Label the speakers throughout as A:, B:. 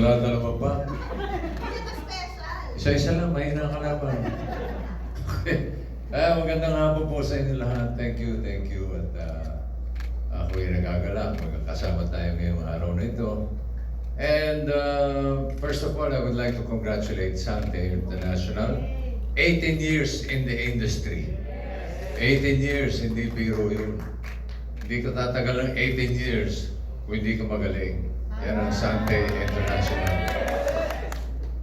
A: Dala-dalawa pa. Isa-isa lang, mahina ang kalaban. ah, magandang hapon po sa inyo lahat. Thank you, thank you. At ah, ako'y nagagala. Magkakasama tayo ngayong araw na ito. And uh, first of all, I would like to congratulate Sante International. 18 years in the industry. 18 years, hindi biro yun. Hindi ka tatagal ng 18 years kung hindi ka magaling. Yan ang Sante International.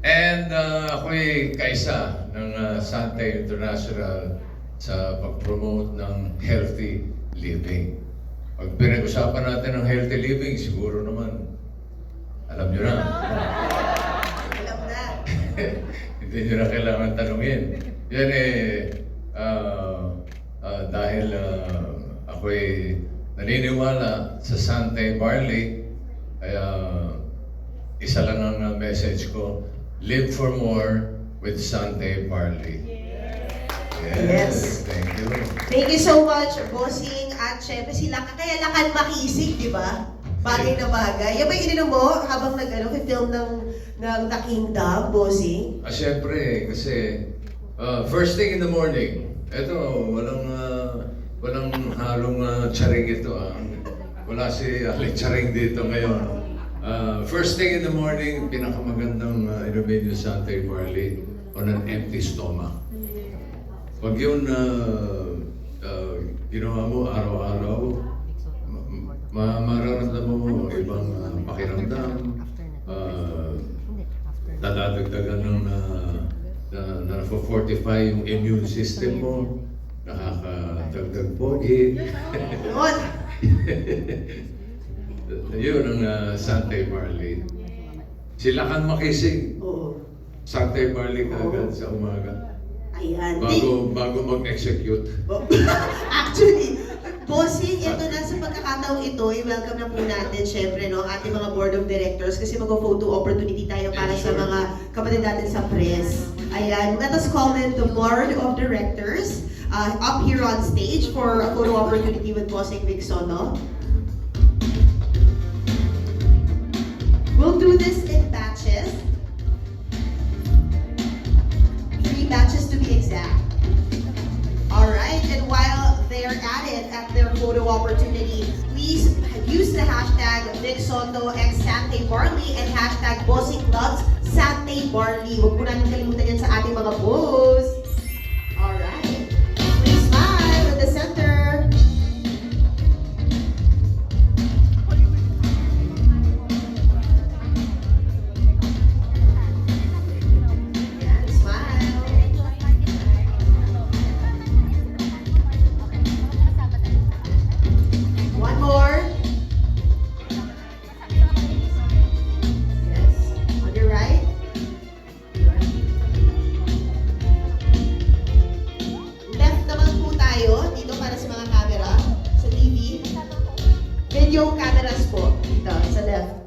A: And uh, ako'y kaisa ng uh, Sante International sa pag-promote ng healthy living. Pag pinag-usapan natin ng healthy living, siguro naman, alam nyo na.
B: Alam na.
A: Hindi nyo na kailangan tanungin. Yan eh, ah, ah, dahil ah, ako'y naniniwala sa Sante Barley, kaya isa lang ang ah, message ko, live for more with Sante Barley.
B: Yes.
A: Thank you.
B: Thank you so much, Bossing. At syempre sila, kaya lakan makisig, di ba? Bagay na bagay. Yan ba yung ininom mo habang nag, ano, film ng, ng The Kingdom, Bossing?
A: Ah, syempre, kasi ah, first thing in the morning, eto, walang ah, walang halong uh, charing ito. ah. Wala si Ali Charing dito ngayon. Ah, first thing in the morning, pinakamagandang uh, inumin yung Sante Barley on an empty stomach. Pag yun uh, uh, ginawa mo araw-araw, ma mararamdaman mo ibang uh, pakiramdam, uh, dadadagdagan ng na, na, na fortify yung immune system mo, nakakadagdag pogi.
B: Yun.
A: Ang uh, Sante Barley. Sila kan makisig.
B: Oo.
A: Sante Barley kagad sa umaga.
B: Ayan.
A: Bago, bago mag-execute.
B: Actually, Bossing, ito na sa pagkakataong ito, i-welcome na po natin syempre no, ating mga board of directors kasi mag-photo opportunity tayo para sa mga kapatid natin sa press. Ayan, let us call in the board of directors uh, up here on stage for a photo opportunity with Bossing Vic Vixono. We'll do this in batches. Three batches to be exact. Alright, and while they're at it, at their photo opportunity, please use the hashtag VicSotoXSanteBarley and hashtag Bossing Loves Sante Barley. Huwag po natin kalimutan yan sa Video cameras po dito sa left.